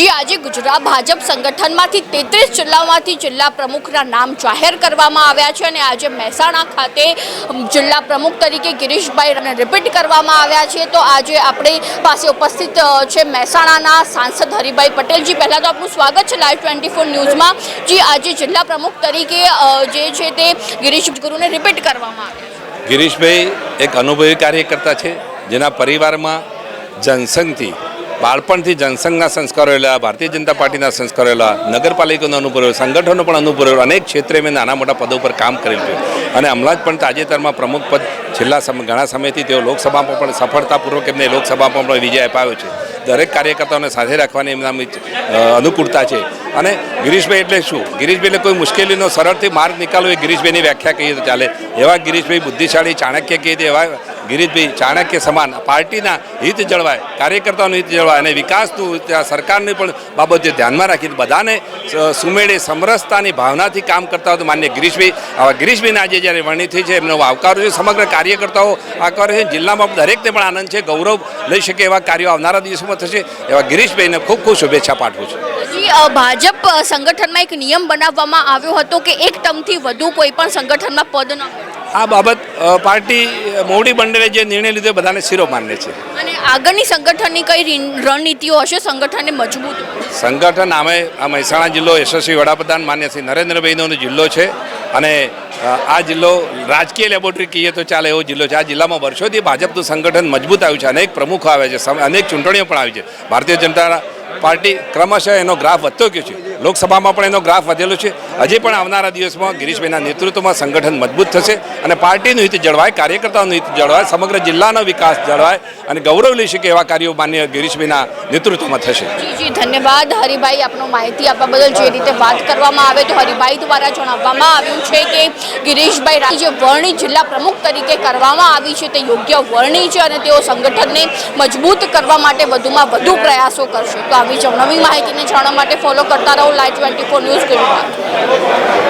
જી આજે ગુજરાત ભાજપ સંગઠનમાંથી તેત્રીસ જિલ્લાઓમાંથી જિલ્લા પ્રમુખના નામ જાહેર કરવામાં આવ્યા છે અને આજે મહેસાણા ખાતે જિલ્લા પ્રમુખ તરીકે ગિરીશભાઈ રિપીટ કરવામાં આવ્યા છે. તો આજે આપણી પાસે ઉપસ્થિત છે મહેસાણાના સાંસદ હરિભાઈ પટેલજી પહેલાં તો આપનું સ્વાગત છે લાઈવ ટ્વેન્ટી ફોર ન્યૂઝમાં. જી, આજે જિલ્લા પ્રમુખ તરીકે જે છે તે ગિરીશ ગુરુને રિપીટ કરવામાં આવ્યા ગિરીશભાઈ એક અનુભવી કાર્યકર્તા છે, જેના પરિવારમાં જનસંઘથી બાળપણથી જનસંઘના સંસ્કારો એલા, ભારતીય જનતા પાર્ટીના સંસ્કારો એલા, નગરપાલિકાનો અનુભવ સંગઠનો પણ અનુભવ અનેક ક્ષેત્રે મેં નાના મોટા પદો પર કામ કરેલું છે. અને હમણાં જ પણ તાજેતરમાં પ્રમુખ પદ છેલ્લા સમય ઘણા સમયથી તેઓ લોકસભામાં પણ સફળતાપૂર્વક એમને લોકસભામાં પણ વિજય અપાવ્યો છે. દરેક કાર્યકર્તાઓને સાથે રાખવાની એમના અનુકૂળતા છે. અને ગિરીશભાઈ એટલે શું? ગિરીશભાઈ એટલે કોઈ મુશ્કેલીનો સરળથી માર્ગ નીકાળવો એ ગિરીશભાઈની વ્યાખ્યા કહીએ તો ચાલે. એવા ગિરીશભાઈ બુદ્ધિશાળી, ચાણક્ય કહીએ એવા ગિરીશભાઈ ચાણક્ય સમાન પાર્ટીના હિત જળવાય, કાર્યકર્તાઓનું હિત જળવાય અને વિકાસનું સરકારની પણ બાબતે ધ્યાનમાં રાખીને બધાને સુમેળે સમરસતાની ભાવનાથી કામ કરતા હોય તો માન્ય ગિરીશભાઈ ગિરીશભાઈને આજે જ્યારે વર્ણિત થઈ છે, એમનો આવકારો છે, સમગ્ર કાર્યકર્તાઓ આવકારો છે, જિલ્લામાં દરેકને પણ આનંદ છે, ગૌરવ લઈ શકે એવા કાર્યો આવનારા દિવસોમાં થશે એવા ગિરીશભાઈને ખૂબ ખૂબ શુભેચ્છા પાઠવું છું ભાજપ સંગઠનમાં એક નિયમ બનાવવામાં આવ્યો હતો કે એક ટર્મથી વધુ કોઈ પણ સંગઠનમાં પદ ન. આ બાબત પાર્ટી મોવડી મંડળે જે નિર્ણય લીધો બધાને શિરો માન્ય છે. અને આગળની સંગઠનની કઈ રણનીતિઓ હશે? સંગઠનને મજબૂત સંગઠન આમે આ મહેસાણા જિલ્લો યશસ્વી વડાપ્રધાન માન્ય શ્રી નરેન્દ્રભાઈનો જિલ્લો છે અને આ જિલ્લો રાજકીય લેબોરેટરી કહીએ તો ચાલે એવો જિલ્લો છે. આ જિલ્લામાં વર્ષોથી ભાજપનું સંગઠન મજબૂત આવ્યું છે. અનેક પ્રમુખો આવે છે. અનેક ચૂંટણીઓ પણ આવી છે. ભારતીય જનતા પાર્ટી ક્રમશઃ એનો ગ્રાફ વધતો ગયો છે. લોકસભામાં પણ એનો ગ્રાફ વધેલો છે. હજી પણ આવનારા દિવસમાં ગિરીશભાઈના નેતૃત્વમાં સંગઠન મજબૂત થશે અને પાર્ટીનું હિત જળવાય, કાર્યકર્તાઓનું હિત જળવાય, સમગ્ર જિલ્લાનો વિકાસ જળવાય અને ગૌરવ લઈ શકે એવા કાર્યો માન્ય ગિરીશભાઈના નેતૃત્વમાં થશે. જી ધન્યવાદ. હરિભાઈ, આપનો માહિતી આપવા બદલ જે રીતે વાત કરવામાં આવે તો હરિભાઈ દ્વારા જણાવવામાં આવ્યું છે કે ગિરીશભાઈ રાજ્ય વરણી જિલ્લા પ્રમુખ તરીકે કરવામાં આવી છે. તે યોગ્ય વરણી છે અને તેઓ સંગઠનને મજબૂત કરવા માટે વધુમાં વધુ પ્રયાસો કરશે. તો આવી જ નવી માહિતીને જાણવા માટે ફોલો કરતા રહો live twenty four news Gujarat